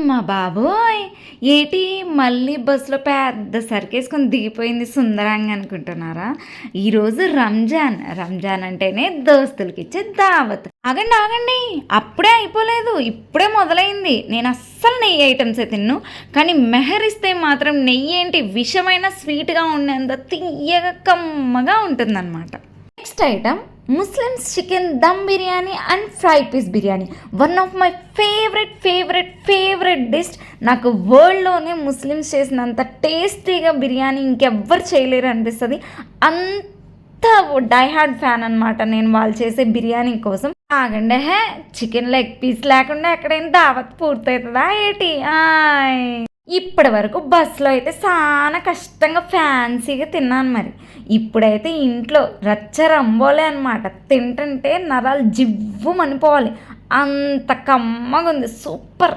అమ్మ బాబోయ్! ఏటి మళ్ళీ బస్సులో పెద్ద సరికేసుకొని దిగిపోయింది సుందరంగా అనుకుంటున్నారా? ఈరోజు రంజాన్. రంజాన్ అంటేనే దోస్తులకి ఇచ్చే దావత్. ఆగండి ఆగండి! అప్పుడే అయిపోలేదు. ఇప్పుడే మొదలైంది. నేను అస్సలు నెయ్యి ఐటమ్సే తిన్ను. కానీ మెహరిస్తే మాత్రం నెయ్యి ఏంటి విషమైన స్వీట్గా ఉండేంత తీయగా కమ్మగా ఉంటుందన్నమాట. Next item Muslims chicken dum biryani and fry piece biryani. One of my favourite favourite favourite dish నాకు వరల్డ్లోనే ముస్లిమ్స్ చేసినంత టేస్టీగా బిర్యానీ ఇంకెవ్వరు చేయలేరు అనిపిస్తుంది. అంత డైహార్డ్ ఫ్యాన్ అనమాట నేను వాళ్ళు చేసే బిర్యానీ కోసం. ఆగండి హే చికెన్ లెగ్ పీస్ లేకుండా ఎక్కడైనా దావత్ పూర్తవుతుందా ఏటి? ఆయ్. ఇప్పటి వరకు బస్సులో అయితే చాలా కష్టంగా ఫ్యాన్సీగా తిన్నాను మరి. ఇప్పుడైతే ఇంట్లో రచ్చ రంబోలే అనమాట తింటుంటే నరాలు జివ్వు మనిపోవాలి అంత కమ్మగా ఉంది సూపర్.